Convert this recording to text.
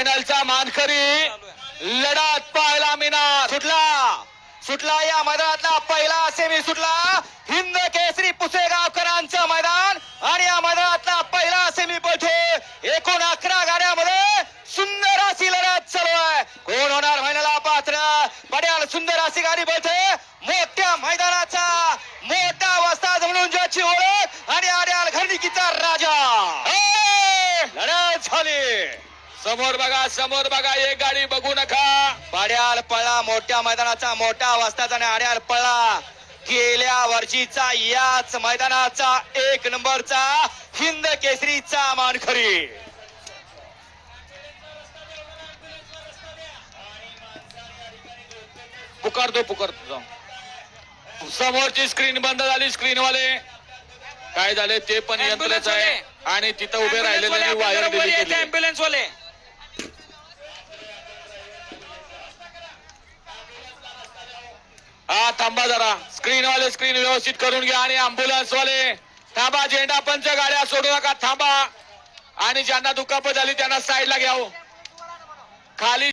फायनलचा मानकरी लढत पाहायला मिळणार. सुटला. सुटला या मैदानातला पहिला सेमी सुटला. हिंद केसरी पुसेगावकरांचं मैदान आणि या मैदानातला पहिला सेमी पळतो एकूण अकरा गाड्यामध्ये सुंदर अशी लढत चालू आहे. कोण होणार फायनला पात्र? पड्याल सुंदर अशी गाडी बैठे. मोठ्या मैदानाचा मोठा वस्ताद म्हणून ज्याची ओळख आणि आड्याल घरणिकीचा राजा. लढत झाली. समोर बघा समोर बघा एक गाडी बघू नका. पाड्याल पळा मोठ्या मैदानाचा मोठा वस्ताद आणि आड्याल पळा. गेल्या वर्षीचा याच मैदानाचा एक नंबरचा हिंद केसरीचा मानखरी पुकारतो पुकारतो. समोरची स्क्रीन बंद झाली स्क्रीन वाले काय झाले ते पण यंत्रच आहे. आणि तिथं उभे राहिलेले वायर दिली वाले. हा थांबा जरा. स्क्रीन वाले स्क्रीन व्यवस्थित करून घ्या आणि अँब्युलन्स वाले. थांबा झेंडा पंच गाड्या सोडू नका थांबा. आणि ज्यांना दुखापत झाली त्यांना साईडला घ्याव. खाली